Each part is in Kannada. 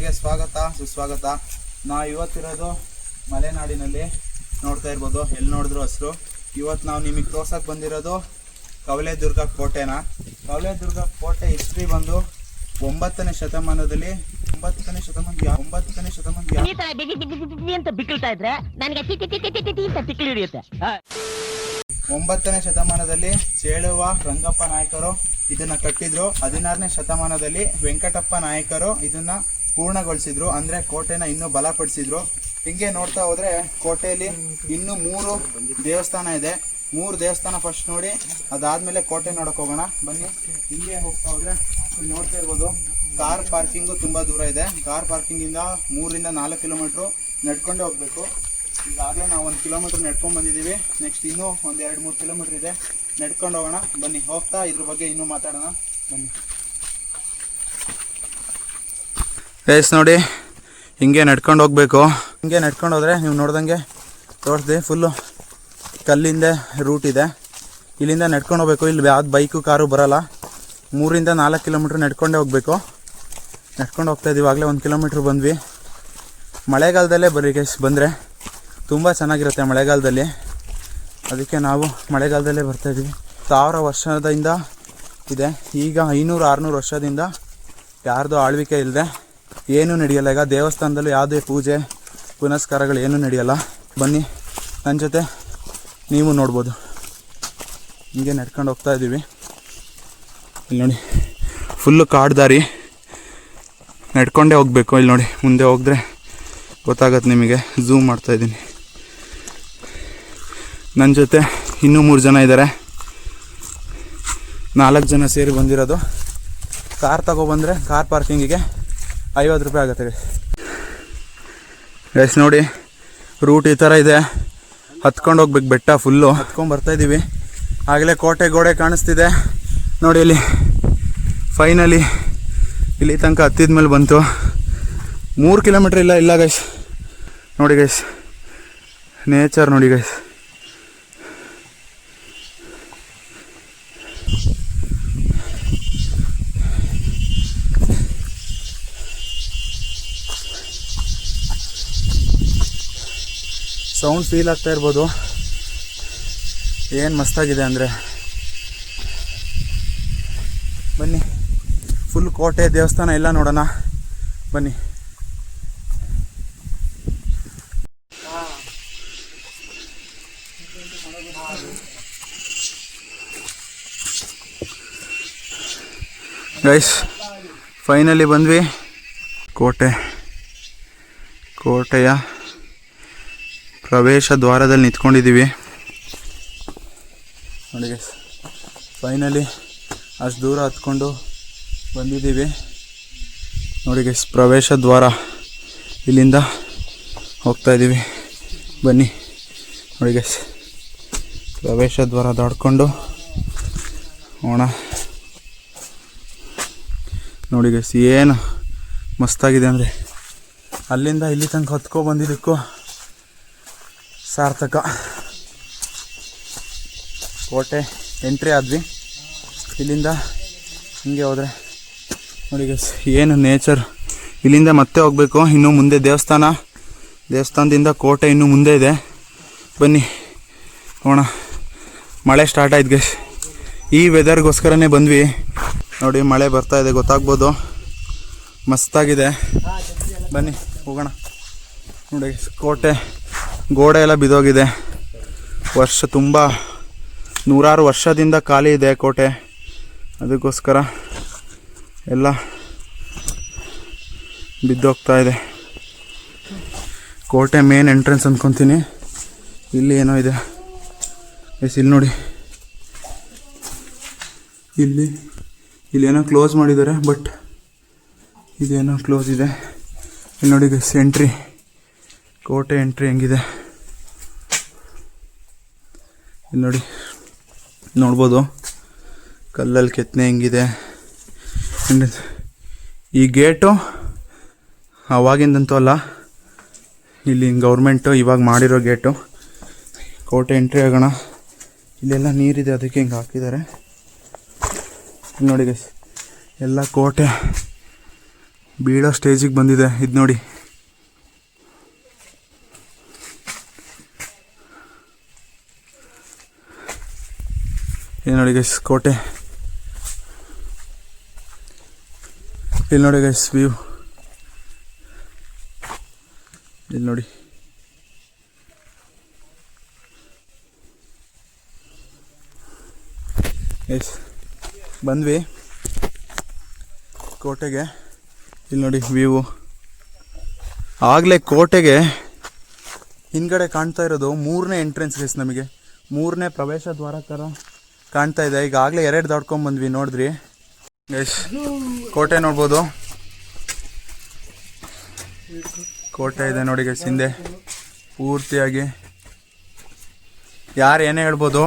ವಿಡಿಯೋಗೆ ಸ್ವಾಗತ ಸುಸ್ವಾಗತ. ನಾವು ಇವತ್ತಿರೋದು ಮಲೆನಾಡಿನಲ್ಲಿ ನೋಡ್ತಾ ಇರ್ಬೋದು. ಎಲ್ಲಿ ನೋಡಿದ್ರು ಹಸಿರು ಇವತ್ತು ನಾವು ನಿಮಗೆ ತೋರ್ಸಕ್ಕೆ ಬಂದಿರೋದು ಕವಲೇದುರ್ಗ ಕೋಟೆನ. ಕವಲೇದುರ್ಗ ಕೋಟೆ ಹಿಸ್ಟ್ರಿ ಬಂದು ಒಂಬತ್ತನೇ ಶತಮಾನದಲ್ಲಿ ಒಂಬತ್ತನೇ ಶತಮಾನ ಒಂಬತ್ತನೇ ಶತಮಾನ ಅಂತ ಬಿಕ್ಕಳ್ತಾ ಇದ್ರೆ ನನಗೆ ಹಿಡಿಯುತ್ತೆ. ಒಂಬತ್ತನೇ ಶತಮಾನದಲ್ಲಿ ಚೇಳುವ ರಂಗಪ್ಪ ನಾಯಕರು ಇದನ್ನ ಕಟ್ಟಿದ್ರು. ಹದಿನಾರನೇ ಶತಮಾನದಲ್ಲಿ ವೆಂಕಟಪ್ಪ ನಾಯಕರು ಇದನ್ನ ಪೂರ್ಣಗೊಳಿಸಿದ್ರು. ಅಂದ್ರೆ ಕೋಟೆನ ಇನ್ನೂ ಬಲಪಡಿಸಿದ್ರು. ಹಿಂಗೆ ನೋಡ್ತಾ ಹೋದ್ರೆ ಕೋಟೆಯಲ್ಲಿ ಇನ್ನು ಮೂರು ದೇವಸ್ಥಾನ ಇದೆ. ಮೂರು ದೇವಸ್ಥಾನ ಫಸ್ಟ್ ನೋಡಿ, ಅದಾದ್ಮೇಲೆ ಕೋಟೆ ನೋಡಕ್ ಹೋಗೋಣ. ಬನ್ನಿ. ಹಿಂಗೆ ಹೋಗ್ತಾ ಹೋದ್ರೆ ನೋಡ್ತಾ ಇರ್ಬೋದು, ಕಾರ್ ಪಾರ್ಕಿಂಗು ತುಂಬಾ ದೂರ ಇದೆ. ಕಾರ್ ಪಾರ್ಕಿಂಗ್ ಇಂದ ಮೂರರಿಂದ ನಾಲ್ಕು ಕಿಲೋಮೀಟರ್ ನಡ್ಕೊಂಡೇ ಹೋಗ್ಬೇಕು. ಈಗಾಗಲೇ ನಾವು ಒಂದು ಕಿಲೋಮೀಟರ್ ನಡ್ಕೊಂಡ್ ಬಂದಿದ್ದೀವಿ. ನೆಕ್ಸ್ಟ್ ಇನ್ನೂ ಒಂದು ಎರಡು ಮೂರು ಕಿಲೋಮೀಟರ್ ಇದೆ. ನಡ್ಕೊಂಡು ಹೋಗೋಣ. ಬನ್ನಿ, ಹೋಗ್ತಾ ಇದ್ರ ಬಗ್ಗೆ ಇನ್ನೂ ಮಾತಾಡೋಣ. ಬನ್ನಿ. ಗೈಸ್ ನೋಡಿ, ಹಿಂಗೆ ನಡ್ಕೊಂಡು ಹೋಗಬೇಕು. ಹಿಂಗೆ ನಡ್ಕೊಂಡು ಹೋದರೆ ನೀವು ನೋಡ್ದಂಗೆ ತೋರಿಸ್ದೆ ಫುಲ್ಲು ಕಲ್ಲಿಂದ ರೂಟ್ ಇದೆ. ಇಲ್ಲಿಂದ ನಡ್ಕೊಂಡು ಹೋಗ್ಬೇಕು. ಇಲ್ಲಿ ಯಾವ್ದು ಬೈಕು ಕಾರು ಬರೋಲ್ಲ. ಮೂರಿಂದ ನಾಲ್ಕು ಕಿಲೋಮೀಟ್ರ್ ನಡ್ಕೊಂಡೇ ಹೋಗ್ಬೇಕು. ನಡ್ಕೊಂಡು ಹೋಗ್ತಾ ಇದ್ದೀವಿ ಆಗಲೇ ಒಂದು ಕಿಲೋಮೀಟ್ರ್ ಬಂದ್ವಿ. ಮಳೆಗಾಲದಲ್ಲೇ ಬರೀ ಗೈಸ್ ಬಂದರೆ ತುಂಬ ಚೆನ್ನಾಗಿರುತ್ತೆ ಮಳೆಗಾಲದಲ್ಲಿ. ಅದಕ್ಕೆ ನಾವು ಮಳೆಗಾಲದಲ್ಲೇ ಬರ್ತಾ ಇದ್ದೀವಿ ಸಾವಿರ ವರ್ಷದಿಂದ ಇದೆ. ಈಗ ಐನೂರು, ಆರುನೂರು ವರ್ಷದಿಂದ ಯಾರ್ದು ಆಳ್ವಿಕೆ ಇಲ್ಲದೆ ಏನೂ ನಡೆಯಲ್ಲ. ಈಗ ದೇವಸ್ಥಾನದಲ್ಲೂ ಯಾವುದೇ ಪೂಜೆ, ಪುನಸ್ಕಾರಗಳು ಏನೂ ನಡೆಯಲ್ಲ. ಬನ್ನಿ ನನ್ನ ಜೊತೆ ನೀವು ನೋಡ್ಬೋದು. ಹಿಂಗೆ ನಡ್ಕೊಂಡು ಹೋಗ್ತಾ ಇದ್ದೀವಿ. ಇಲ್ಲಿ ನೋಡಿ ಫುಲ್ಲು ಕಾಡು ದಾರಿ. ನಡ್ಕೊಂಡೇ ಹೋಗ್ಬೇಕು. ಇಲ್ಲಿ ನೋಡಿ, ಮುಂದೆ ಹೋಗಿದ್ರೆ ಗೊತ್ತಾಗತ್ತೆ ನಿಮಗೆ. ಝೂಮ್ ಮಾಡ್ತಾ ಇದ್ದೀನಿ. ನನ್ನ ಜೊತೆ ಇನ್ನೂ ಮೂರು ಜನ ಇದ್ದಾರೆ. ನಾಲ್ಕು ಜನ ಸೇರಿ ಬಂದಿರೋದು. ಕಾರ್ ತಗೊಬಂದರೆ ಕಾರ್ ಪಾರ್ಕಿಂಗಿಗೆ ಐವತ್ತು ರೂಪಾಯಿ ಆಗುತ್ತೆ ಗೈಸ್ ನೋಡಿ ರೂಟ್ ಈ ಥರ ಇದೆ. ಹತ್ಕೊಂಡು ಹೋಗ್ಬೇಕು ಬೆಟ್ಟ ಫುಲ್ಲು ಹತ್ಕೊಂಡು ಬರ್ತಾ ಇದ್ದೀವಿ ಆಗಲೇ ಕೋಟೆ ಗೋಡೆ ಕಾಣಿಸ್ತಿದೆ. ನೋಡಿ ಇಲ್ಲಿ ಫೈನಲಿ ಇಲ್ಲಿ ತನಕ ಹತ್ತಿದ ಮೇಲೆ ಬಂತು. ಮೂರು ಕಿಲೋಮೀಟ್ರ್ ಇಲ್ಲ ಇಲ್ಲ ಗೈಸ್ ನೋಡಿ ಗೈಸ್ ನೇಚರ್ ನೋಡಿ ಗೈಸ್ ಸೌಂಡ್ ಫೀಲ್ ಆಗ್ತಾ ಇರ್ಬೋದು. ಏನು ಮಸ್ತಾಗಿದೆ ಅಂದರೆ. ಬನ್ನಿ. ಫುಲ್ ಕೋಟೆ ದೇವಸ್ಥಾನ ಎಲ್ಲ ನೋಡೋಣ. ಬನ್ನಿ. ಗೈಸ್ ಫೈನಲಿ ಬಂದ್ವಿ. ಕೋಟೆ. ಕೋಟೆಯ ಪ್ರವೇಶ ದ್ವಾರದಲ್ಲಿ ನಿಂತ್ಕೊಂಡಿದ್ದೀವಿ. ನೋಡಿ ಫೈನಲಿ ಅಷ್ಟು ದೂರ ಹತ್ಕೊಂಡು ಬಂದಿದ್ದೀವಿ. ನೋಡಿ ಗೈಸ್ ಪ್ರವೇಶ ದ್ವಾರ ಇಲ್ಲಿಂದ ಹೋಗ್ತಾ ಇದ್ದೀವಿ. ಬನ್ನಿ. ನೋಡಿ ಗೈಸ್ ಪ್ರವೇಶ ದ್ವಾರ ದಾಡ್ಕೊಂಡು ಹೋಣ ನೋಡಿ ಗೈಸ್ ಏನು ಮಸ್ತಾಗಿದೆ ಅಂದರೆ ಅಲ್ಲಿಂದ ಇಲ್ಲಿ ತನಕ ಹತ್ಕೊ ಬಂದಿದ್ದಕ್ಕೂ ಸಾರ್ಥಕ. ಕೋಟೆ ಎಂಟ್ರಿ ಆದ್ವಿ. ಇಲ್ಲಿಂದ ಹಿಂಗೆ ಹೋದರೆ. ನೋಡಿ ಏನು ನೇಚರ್ ಇಲ್ಲಿಂದ ಮತ್ತೆ ಹೋಗಬೇಕು, ಇನ್ನು ಮುಂದೆ ದೇವಸ್ಥಾನ. ದೇವಸ್ಥಾನದಿಂದ ಕೋಟೆ ಇನ್ನು ಮುಂದೆ ಇದೆ. ಬನ್ನಿ, ಹೋಣ. ಮಳೆ ಸ್ಟಾರ್ಟ್ ಆಯ್ತು ಗೈಸ್ ಈ ವೆದರ್ಗೋಸ್ಕರನೇ ಬಂದ್ವಿ. ನೋಡಿ, ಮಳೆ ಬರ್ತಾ ಇದೆ, ಗೊತ್ತಾಗ್ಬೋದು. ಮಸ್ತಾಗಿದೆ. ಬನ್ನಿ, ಹೋಗೋಣ. ನೋಡಿ ಕೋಟೆ. ಗೋಡೆ ಎಲ್ಲ ಬಿದ್ದೋಗಿದೆ ವರ್ಷ ತುಂಬ ನೂರಾರು ವರ್ಷದಿಂದ ಖಾಲಿ ಇದೆ ಕೋಟೆ. ಅದಕ್ಕೋಸ್ಕರ ಎಲ್ಲ ಬಿದ್ದೋಗ್ತಾ ಇದೆ. ಕೋಟೆ ಮೇನ್ ಎಂಟ್ರೆನ್ಸ್ ಅಂದ್ಕೊತೀನಿ ಇಲ್ಲಿ ಏನೋ ಇದೆ. ಎಸ್ ಇಲ್ಲಿ ನೋಡಿ. ಇಲ್ಲಿ ಇಲ್ಲಿ ಏನೋ ಕ್ಲೋಸ್ ಮಾಡಿದ್ದಾರೆ ಬಟ್ ಇದೇನೋ ಕ್ಲೋಸ್ ಇದೆ. ಇಲ್ಲಿ ನೋಡಿ ಎಂಟ್ರಿ ಕೋಟೆ ಎಂಟ್ರಿ ಹೆಂಗಿದೆ? ಇಲ್ಲಿ ನೋಡಿ, ನೋಡ್ಬೋದು. ಕಲ್ಲಲ್ಲಿ ಕೆತ್ತನೆ ಹೆಂಗಿದೆ. ಈ ಗೇಟು ಅವಾಗಿಂದಂತೂ ಅಲ್ಲ, ಇಲ್ಲಿ ಗೌರ್ಮೆಂಟು ಇವಾಗ ಮಾಡಿರೋ ಗೇಟು ಕೋಟೆ ಎಂಟ್ರಿ ಆಗೋಣ. ಇಲ್ಲೆಲ್ಲ ನೀರಿದೆ, ಅದಕ್ಕೆ ಹಿಂಗೆ ಹಾಕಿದ್ದಾರೆ. ನೋಡಿ ಎಲ್ಲ ಕೋಟೆ ಬೀಳೋ ಸ್ಟೇಜಿಗೆ ಬಂದಿದೆ. ಇದು ನೋಡಿ. ಇಲ್ಲಿ ನೋಡಿ ಗೈಸ್ ಕೋಟೆ. ಇಲ್ಲಿ ನೋಡಿ ಗೈಸ್ ವ್ಯೂ ಇಲ್ಲಿ ನೋಡಿ. ಎಸ್ ಬಂದ್ವಿ. ಕೋಟೆಗೆ. ಇಲ್ಲಿ ನೋಡಿ ವ್ಯೂ ಆಗಲೇ ಕೋಟೆಗೆ ಹಿಂದ್ಗಡೆ ಕಾಣ್ತಾ ಇರೋದು ಮೂರನೇ ಎಂಟ್ರೆನ್ಸ್ ಗೈಸ್ ನಮಗೆ. ಮೂರನೇ ಪ್ರವೇಶ ದ್ವಾರ ಥರ ಕಾಣ್ತಾ ಇದೆ. ಈಗಾಗಲೇ ಎರಡು ದಾಟ್ಕೊಂಡ್ ಬಂದ್ವಿ, ನೋಡಿದ್ರಿ. ಗೈಸ್ ಕೋಟೆ ನೋಡ್ಬೋದು. ಕೋಟೆ ಇದೆ ನೋಡಿ ಗೈಸ್ ಹಿಂದೆ. ಪೂರ್ತಿಯಾಗಿ. ಯಾರು ಏನೇ ಹೇಳ್ಬೋದು,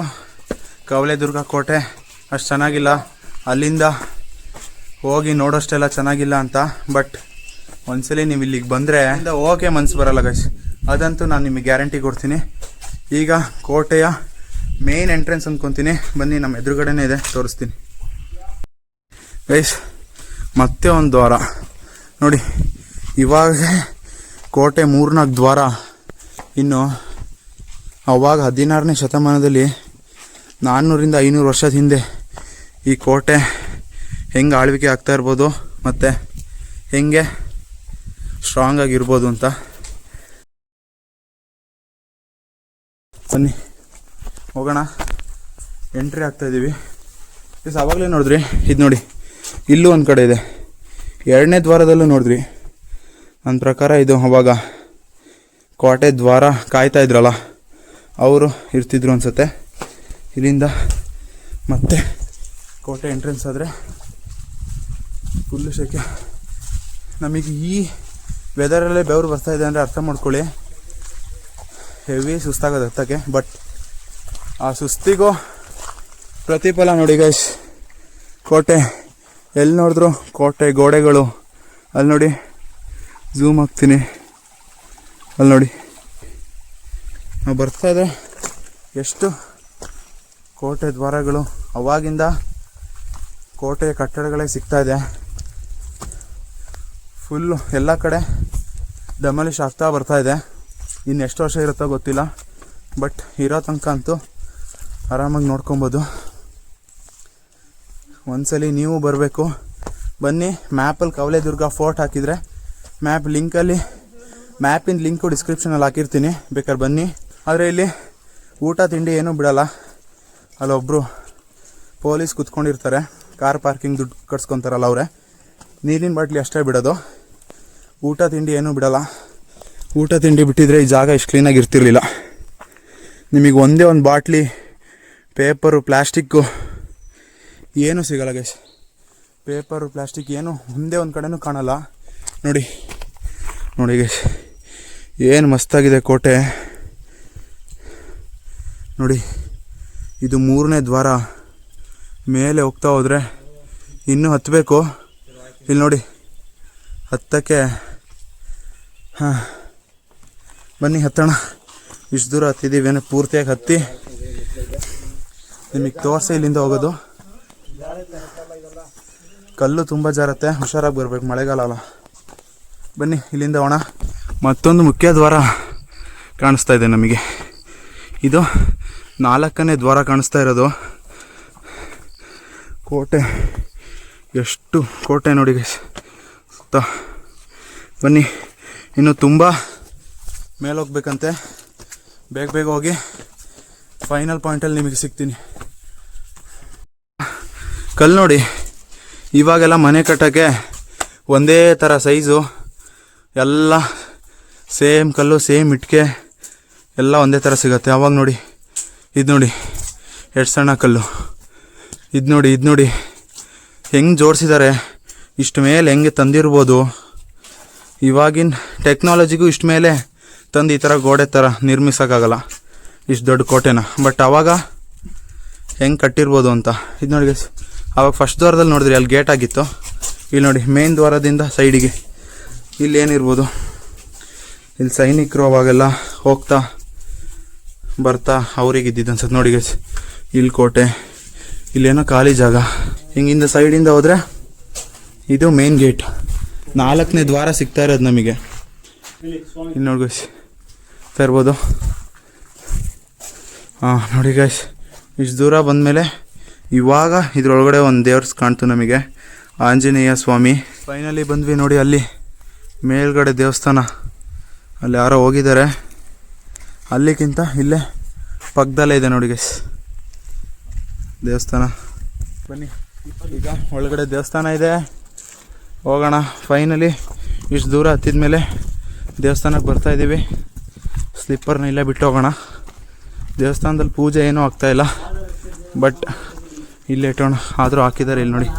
ಕವಲೆದುರ್ಗ ಕೋಟೆ, ಅಷ್ಟು ಚೆನ್ನಾಗಿಲ್ಲ. ಅಲ್ಲಿಂದ ಹೋಗಿ ನೋಡೋಷ್ಟೆಲ್ಲ ಚೆನ್ನಾಗಿಲ್ಲ ಅಂತ. ಬಟ್, ಒಂದ್ಸಲಿ ನೀವು ಇಲ್ಲಿಗೆ ಬಂದರೆ ಓಕೆ ಮನ್ಸು ಬರಲ್ಲ ಗೈಸ್ ಅದಂತೂ ನಾನು ನಿಮಗೆ ಗ್ಯಾರಂಟಿ ಕೊಡ್ತೀನಿ. ಈಗ ಕೋಟೆಯ ಮೇನ್ ಎಂಟ್ರೆನ್ಸ್ ಅಂದ್ಕೊತೀನಿ ಬನ್ನಿ, ನಮ್ಮ ಎದುರುಗಡೆನೇ ಇದೆ. ತೋರಿಸ್ತೀನಿ. ಗೈಸ್ ಮತ್ತೆ ಒಂದು ದ್ವಾರ. ನೋಡಿ, ಇವಾಗ ಕೋಟೆ ಮೂರ್ನಾಲ್ಕು ದ್ವಾರ. ಇನ್ನು ಅವಾಗ ಹದಿನಾರನೇ ಶತಮಾನದಲ್ಲಿ ನಾನ್ನೂರಿಂದ ಐನೂರು ವರ್ಷದ ಹಿಂದೆ ಈ ಕೋಟೆ ಹೆಂಗೆ ಆಳ್ವಿಕೆ ಆಗ್ತಾ ಇರ್ಬೋದು ಮತ್ತು ಹೆಂಗೆ ಸ್ಟ್ರಾಂಗ್ ಆಗಿರ್ಬೋದು ಅಂತ. ಬನ್ನಿ. ಹೋಗೋಣ. ಎಂಟ್ರಿ ಆಗ್ತಾ ಇದ್ದೀವಿ ಪ್ಲೀಸ್ ಆವಾಗಲೇ ನೋಡಿದ್ರಿ? ಇದು ನೋಡಿ. ಇಲ್ಲೂ ಒಂದು ಕಡೆ ಇದೆ. ಎರಡನೇ ದ್ವಾರದಲ್ಲೂ ನೋಡಿದ್ರಿ. ನನ್ನ ಪ್ರಕಾರ ಇದು ಅವಾಗ ಕೋಟೆ ದ್ವಾರ ಕಾಯ್ತಾ ಇದ್ರಲ್ಲ, ಅವರು ಇರ್ತಿದ್ರು ಅನ್ಸುತ್ತೆ. ಇಲ್ಲಿಂದ ಮತ್ತೆ ಕೋಟೆ ಎಂಟ್ರೆನ್ಸ್ ಆದರೆ ಫುಲ್ಲು ಶೆಕೆ ನಮಗೆ ಈ ವೆದರಲ್ಲೇ ಬೆವರು ಬರ್ತಾ ಇದೆ ಅಂದರೆ ಅರ್ಥ ಮಾಡ್ಕೊಳ್ಳಿ. ಹೆವಿ ಸುಸ್ತಾಗೋದು ಹತ್ತಕ್ಕೆ ಬಟ್ ಆ ಸುಸ್ತಿಗೂ ಪ್ರತಿಫಲ ನೋಡಿ ಗೈಸ್ ಕೋಟೆ ಎಲ್ಲಿ ನೋಡಿದ್ರು? ಕೋಟೆ ಗೋಡೆಗಳು. ಅಲ್ಲಿ ನೋಡಿ ಝೂಮ್ ಹಾಕ್ತೀನಿ. ಅಲ್ಲಿ ನೋಡಿ. ನಾವು ಬರ್ತಾ ಇದ್ರೆ ಎಷ್ಟು ಕೋಟೆ ದ್ವಾರಗಳು? ಅವಾಗಿಂದ ಕೋಟೆಯ ಕಟ್ಟಡಗಳೇ ಸಿಗ್ತಾ ಇದೆ. ಫುಲ್ಲು ಎಲ್ಲ ಕಡೆ ಡೆಮಾಲಿಷ್ ಆಗ್ತಾ ಬರ್ತಾ ಇದೆ. ಇನ್ನು ಎಷ್ಟು ವರ್ಷ ಇರುತ್ತೋ ಗೊತ್ತಿಲ್ಲ. ಬಟ್ ಇರೋ ತನಕ ಅಂತೂ ಆರಾಮಾಗಿ ನೋಡ್ಕೊಬೋದು. ಒಂದ್ಸಲಿ ನೀವು ಬರಬೇಕು. ಬನ್ನಿ, ಮ್ಯಾಪಲ್ಲಿ ಕವಲೆದುರ್ಗ ಫೋರ್ಟ್ ಹಾಕಿದರೆ ಮ್ಯಾಪ್ ಲಿಂಕಲ್ಲಿ ಮ್ಯಾಪಿನ ಲಿಂಕು ಡಿಸ್ಕ್ರಿಪ್ಷನಲ್ಲಿ ಹಾಕಿರ್ತೀನಿ. ಬೇಕಾದ್ರೆ ಬನ್ನಿ. ಆದರೆ ಇಲ್ಲಿ ಊಟ, ತಿಂಡಿ ಏನೂ ಬಿಡಲ್ಲ. ಅಲ್ಲೊಬ್ಬರು ಪೊಲೀಸ್ ಕುತ್ಕೊಂಡಿರ್ತಾರೆ. ಕಾರ್ ಪಾರ್ಕಿಂಗ್ ದುಡ್ಡು ಕಟ್ಸ್ಕೊತಾರಲ್ಲ ಅವರೇ. ನೀರಿನ ಬಾಟ್ಲಿ ಅಷ್ಟೇ ಬಿಡೋದು. ಊಟ, ತಿಂಡಿ ಏನೂ ಬಿಡಲ್ಲ. ಊಟ, ತಿಂಡಿ ಬಿಟ್ಟಿದ್ರೆ ಈ ಜಾಗ ಇಷ್ಟು ಕ್ಲೀನಾಗಿ ಇರ್ತಿರ್ಲಿಲ್ಲ. ನಿಮಗೆ ಒಂದೇ ಒಂದು ಬಾಟ್ಲಿ ಪೇಪರು ಪ್ಲ್ಯಾಸ್ಟಿಕ್ಕು ಏನೂ ಸಿಗಲ್ಲ ಗೈಸ್ ಪೇಪರು ಪ್ಲ್ಯಾಸ್ಟಿಕ್ ಏನು ಒಂದೇ ಒಂದು ಕಡೆನೂ ಕಾಣಲ್ಲ. ನೋಡಿ ನೋಡಿ ಗೈಸ್ ಏನು ಮಸ್ತಾಗಿದೆ ಕೋಟೆ. ನೋಡಿ, ಇದು ಮೂರನೇ ದ್ವಾರ. ಮೇಲೆ ಹೋಗ್ತಾ ಹೋದರೆ ಇನ್ನೂ ಹತ್ತಬೇಕು ಇಲ್ಲಿ ನೋಡಿ, ಹತ್ತಕ್ಕೆ, ಹಾಂ, ಬನ್ನಿ ಹತ್ತೋಣ. ಇಷ್ಟು ದೂರ ಹತ್ತಿದ್ದೀವಿ, ಏನೋ ಪೂರ್ತಿಯಾಗಿ ಹತ್ತಿ. ನಿಮಗೆ ತೋರಿಸಿ ಇಲ್ಲಿಂದ ಹೋಗೋದು. ಕಲ್ಲು ತುಂಬ ಜಾರತ್ತೆ, ಹುಷಾರಾಗಿ ಬರ್ಬೇಕು ಮಳೆಗಾಲ ಅಲ್ಲ. ಬನ್ನಿ, ಇಲ್ಲಿಂದ ಹೋಣ ಮತ್ತೊಂದು ಮುಖ್ಯ ದ್ವಾರ ಕಾಣಿಸ್ತಾ ಇದೆ ನಮಗೆ. ಇದು ನಾಲ್ಕನೇ ದ್ವಾರ ಕಾಣಿಸ್ತಾ ಇರೋದು. ಕೋಟೆ, ಎಷ್ಟು ಕೋಟೆ ನೋಡಿ ಸುತ್ತ. ಬನ್ನಿ, ಇನ್ನು ತುಂಬ ಮೇಲೆ ಹೋಗ್ಬೇಕಂತೆ ಬೇಗ ಬೇಗ ಹೋಗಿ ಫೈನಲ್ ಪಾಯಿಂಟಲ್ಲಿ ನಿಮಗೆ ಸಿಗ್ತೀನಿ. ಕಲ್ಲು ನೋಡಿ. ಇವಾಗೆಲ್ಲ ಮನೆ ಕಟ್ಟೋಕ್ಕೆ ಒಂದೇ ಥರ ಸೈಜು. ಎಲ್ಲ ಸೇಮ್ ಕಲ್ಲು, ಸೇಮ್ ಇಟ್ಕೆ ಎಲ್ಲ ಒಂದೇ ಥರ ಸಿಗುತ್ತೆ. ಅವಾಗ ನೋಡಿ. ಇದು ನೋಡಿ. ಎಷ್ಟು ಸಣ್ಣ ಕಲ್ಲು. ಇದು ನೋಡಿ ಇದು ನೋಡಿ. ಹೆಂಗೆ ಜೋಡಿಸಿದ್ದಾರೆ ಇಷ್ಟು ಮೇಲೆ ಹೆಂಗೆ ತಂದಿರ್ಬೋದು. ಇವಾಗಿನ ಟೆಕ್ನಾಲಜಿಗೂ ಇಷ್ಟು ಮೇಲೆ ತಂದು ಈ ಥರ ಗೋಡೆ ಥರ ನಿರ್ಮಿಸೋಕ್ಕಾಗಲ್ಲ. ಇಷ್ಟು ದೊಡ್ಡ ಕೋಟೆನ. ಬಟ್ ಆವಾಗ ಹೆಂಗೆ ಕಟ್ಟಿರ್ಬೋದು ಅಂತ. ಇದು ನೋಡಿ ಆವಾಗ ಫಸ್ಟ್ ದ್ವಾರದಲ್ಲಿ ನೋಡಿದ್ರಿ, ಅಲ್ಲಿ ಗೇಟ್ ಆಗಿತ್ತು. ಇಲ್ಲಿ ನೋಡಿ ಮೇನ್ ದ್ವಾರದಿಂದ ಸೈಡಿಗೆ ಇಲ್ಲಿ ಏನಿರ್ಬೋದು? ಇಲ್ಲಿ ಸೈನಿಕರು ಅವಾಗೆಲ್ಲ ಹೋಗ್ತಾ ಬರ್ತಾ ಅವ್ರಿಗೆ ಇದ್ದಿದ್ದು ಅನ್ಸುತ್ತೆ ನೋಡಿ ಗೈಸ್ ಇಲ್ಲಿ ಕೋಟೆ, ಇಲ್ಲೇನೋ ಖಾಲಿ ಜಾಗ. ಹಿಂಗಿಂದ ಸೈಡಿಂದ ಹೋದರೆ ಇದು ಮೇನ್ ಗೇಟ್ ನಾಲ್ಕನೇ ದ್ವಾರ ಸಿಗ್ತಾ ಇರೋದು ನಮಗೆ. ಇಲ್ಲಿ ನೋಡಿ ಗೈಸ್ ಇರ್ಬೋದು ಹಾಂ, ನೋಡಿ ಗೈಸ್ ಇಷ್ಟು ದೂರ ಬಂದಮೇಲೆ ಇವಾಗ ಇದ್ರೊಳಗಡೆ ಒಂದು ದೇವ್ರಸ್ ಕಾಣ್ತು ನಮಗೆ. ಆಂಜನೇಯ ಸ್ವಾಮಿ. ಫೈನಲಿ ಬಂದ್ವಿ ನೋಡಿ ಅಲ್ಲಿ, ಮೇಲ್ಗಡೆ ದೇವಸ್ಥಾನ. ಅಲ್ಲಿ ಯಾರೋ ಹೋಗಿದ್ದಾರೆ. ಅಲ್ಲಿಗಿಂತ ಇಲ್ಲೇ ಪಕ್ಕದಲ್ಲೇ ಇದೆ ನೋಡಿ ಗೈಸ್ ದೇವಸ್ಥಾನ. ಬನ್ನಿ. ಈಗ ಒಳಗಡೆ ದೇವಸ್ಥಾನ ಇದೆ. ಹೋಗೋಣ. ಫೈನಲಿ ಇಷ್ಟು ದೂರ ಹತ್ತಿದ ಮೇಲೆ ದೇವಸ್ಥಾನಕ್ಕೆ ಬರ್ತಾ ಇದ್ದೀವಿ. ಸ್ಲಿಪ್ಪರ್ನ ಇಲ್ಲೇ ಬಿಟ್ಟು ಹೋಗೋಣ. ದೇವಸ್ಥಾನದಲ್ಲಿ ಪೂಜೆ ಏನೂ ಆಗ್ತಾಯಿಲ್ಲ ಬಟ್ ಇಲ್ಲೇ ಇಟ್ಟೋಣ. ಆದರೂ ಹಾಕಿದ್ದಾರೆ ಇಲ್ಲಿ ನೋಡಿ.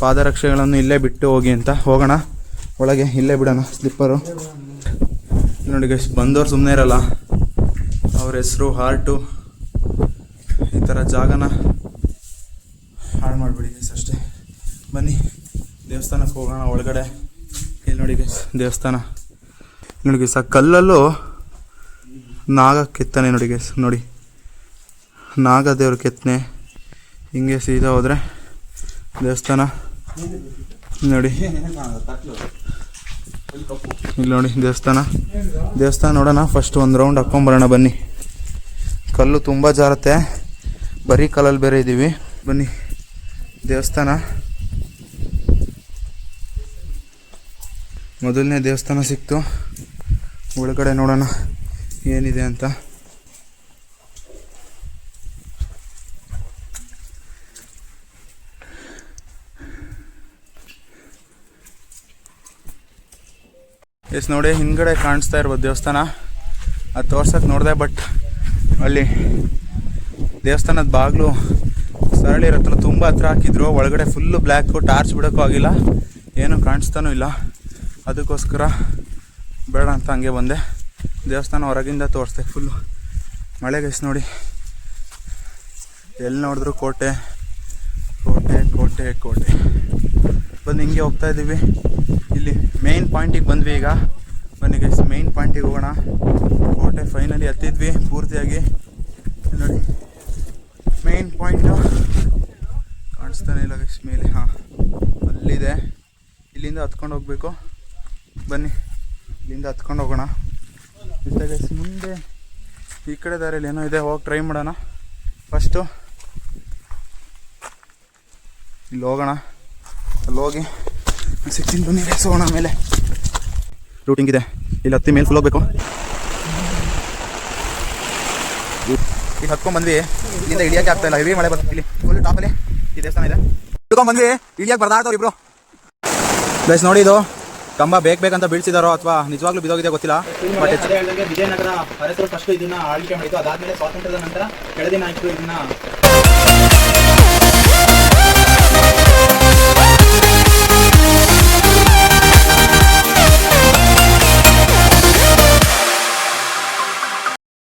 ಪಾದರಕ್ಷೆಗಳನ್ನು ಇಲ್ಲೇ ಬಿಟ್ಟು ಹೋಗಿ ಅಂತ. ಹೋಗೋಣ. ಒಳಗೆ ಇಲ್ಲೇ ಬಿಡೋಣ ಸ್ಲಿಪ್ಪರು. ನೋಡಿ ಗೈಸ್ ಬಂದವ್ರು ಸುಮ್ಮನೆ ಇರಲ್ಲ. ಅವ್ರ ಹೆಸರು, ಹಾರ್ಟು, ಈ ಥರ ಜಾಗನ ಹಾಳು ಮಾಡಿಬಿಡಿ ಗೈಸ್ ಅಷ್ಟೇ. ಬನ್ನಿ. ದೇವಸ್ಥಾನಕ್ಕೆ ಹೋಗೋಣ ಒಳಗಡೆ. ಇಲ್ಲಿ ನೋಡಿ ಗೈಸ್ ದೇವಸ್ಥಾನ. ನೋಡಿ ಗೈಸ್ ಆ ಕಲ್ಲಲ್ಲೂ ನಾಗ ಕೆತ್ತನೆ ನೋಡಿ ಗೈಸ್ ನೋಡಿ. ನಾಗ ದೇವ್ರ ಕೆತ್ತನೆ. ಹಿಂಗೆ ಸೀದಾ ಹೋದರೆ ದೇವಸ್ಥಾನ. ನೋಡಿ. ಇಲ್ಲಿ ನೋಡಿ ದೇವಸ್ಥಾನ. ದೇವಸ್ಥಾನ ನೋಡೋಣ. ಫಸ್ಟ್ ಒಂದು ರೌಂಡ್ ಹಾಕ್ಕೊಂಬರೋಣ ಬನ್ನಿ. ಕಲ್ಲು ತುಂಬ ಜಾರತ್ತೆ. ಬರೀ ಕಲ್ಲಲ್ಲಿ ಬೇರೆ ಇದ್ದೀವಿ ಬನ್ನಿ. ದೇವಸ್ಥಾನ. ಮೊದಲನೇ ದೇವಸ್ಥಾನ ಸಿಕ್ತು. ಒಳಗಡೆ ನೋಡೋಣ ಏನಿದೆ ಅಂತ. ಎಸ್ ನೋಡಿ, ಹಿಂದ್ಗಡೆ ಕಾಣಿಸ್ತಾ ಇರ್ಬೋದು ದೇವಸ್ಥಾನ. ಅದು ತೋರ್ಸಕ್ಕೆ ನೋಡಿದೆ, ಬಟ್ ಅಲ್ಲಿ ದೇವಸ್ಥಾನದ ಬಾಗಿಲು ಸರಳಿ ಹತ್ರ ತುಂಬ ಹತ್ರ ಹಾಕಿದ್ರು. ಒಳಗಡೆ ಫುಲ್ಲು ಬ್ಲ್ಯಾಕು ಟಾರ್ಚ್ ಬಿಡೋಕ್ಕೂ ಆಗಿಲ್ಲ. ಏನೂ ಕಾಣಿಸ್ತಾನೂ ಇಲ್ಲ. ಅದಕ್ಕೋಸ್ಕರ ಬೇಡ ಅಂತ ಹಂಗೆ ಬಂದೆ. ದೇವಸ್ಥಾನ ಹೊರಗಿಂದ ತೋರಿಸ್ದೆ ಫುಲ್ಲು ಮಳೆಗೈಸ್ ನೋಡಿ ಎಲ್ಲಿ ನೋಡಿದ್ರು ಕೋಟೆ. ಕೋಟೆ ಕೋಟೆ ಕೋಟೆ. ಬಂದು ಹಿಂಗೆ ಹೋಗ್ತಾ ಇದ್ದೀವಿ. ಇಲ್ಲಿ ಮೇನ್ ಪಾಯಿಂಟಿಗೆ ಬಂದ್ವಿ ಈಗ. ಬನ್ನಿ ಗೈಸ್ ಮೇನ್ ಪಾಯಿಂಟಿಗೆ ಹೋಗೋಣ. ಕೋಟೆ ಫೈನಲಿ ಹತ್ತಿದ್ವಿ ಪೂರ್ತಿಯಾಗಿ. ನೋಡಿ. ಮೇನ್ ಪಾಯಿಂಟು ಕಾಣಿಸ್ತಾನೆ ಇಲ್ಲ ಗೈಸ್ ಮೇಲೆ. ಹಾಂ, ಅಲ್ಲಿದೆ. ಇಲ್ಲಿಂದ ಹತ್ಕೊಂಡು ಹೋಗಬೇಕು. ಬನ್ನಿ, ಇಲ್ಲಿಂದ ಹತ್ಕೊಂಡು ಹೋಗೋಣ. ಮತ್ತೆ ಗೈಸ್ ಮುಂದೆ ಈ ಕಡೆ ದಾರಿಯಲ್ಲಿ ಏನೋ ಇದೆ, ಹೋಗಿ ಟ್ರೈ ಮಾಡೋಣ. ಫಸ್ಟು ಇಲ್ಲಿ ಹೋಗೋಣ. ಅಲ್ಲಿ ಹೋಗಿ ಸಿಕ್ತೀನಿ ಸೋಣ ಗೈಸ್ ಮೇಲೆ ರೂಟಿಂಗ್ ಇದೆ. ಇಲ್ಲಿ ಹತ್ತಿ ಮೇಲೆ ಫುಲ್ ಹೋಗ್ಬೇಕು. ಈಗ ಹತ್ಕೊಂಡ್ ಬಂದ್ವಿ. ಇಲ್ಲಿಂದ ಇಳಿಯಕ್ಕೆ ಆಗ್ತಾ ಇಲ್ಲ. ಹೆವಿ ಮಳೆ ಬರ್ತೀವಿ ಇಲ್ಲಿ ಫುಲ್ ಟಾಪಲ್ಲಿ ಈ ದೇವಸ್ಥಾನ ಇದೆ. ಹಿಡ್ಕೊಂಡ್ ಬಂದ್ವಿ. ಇಳಿಯಕ್ಕೆ ಬರ್ದಾಡ್ತವ್ರು ಇಬ್ರು. ಗೈಸ್ ನೋಡಿ ಇದು. ಕಂಬ ಬೇಕು ಬೇಕಂತ ಬೀಳ್ಸಿದಾರೋ ಅಥವಾ ನಿಜವಾಗ್ಲೂ ಬಿದೋಗಿದೆ ಗೊತ್ತಿಲ್ಲ. ಬಟ್ ವಿಜಯನಗರ ಅರಸರು ಫಸ್ಟ್ ಇದನ್ನ ಆಳ್ವಿಕೆ ಮಾಡಿದ್ದು. ಅದಾದ್ಮೇಲೆ ಸ್ವಾತಂತ್ರ್ಯದ ನಂತರ ಕೆಳದಿನ ಆಯ್ತು ಇದನ್ನ.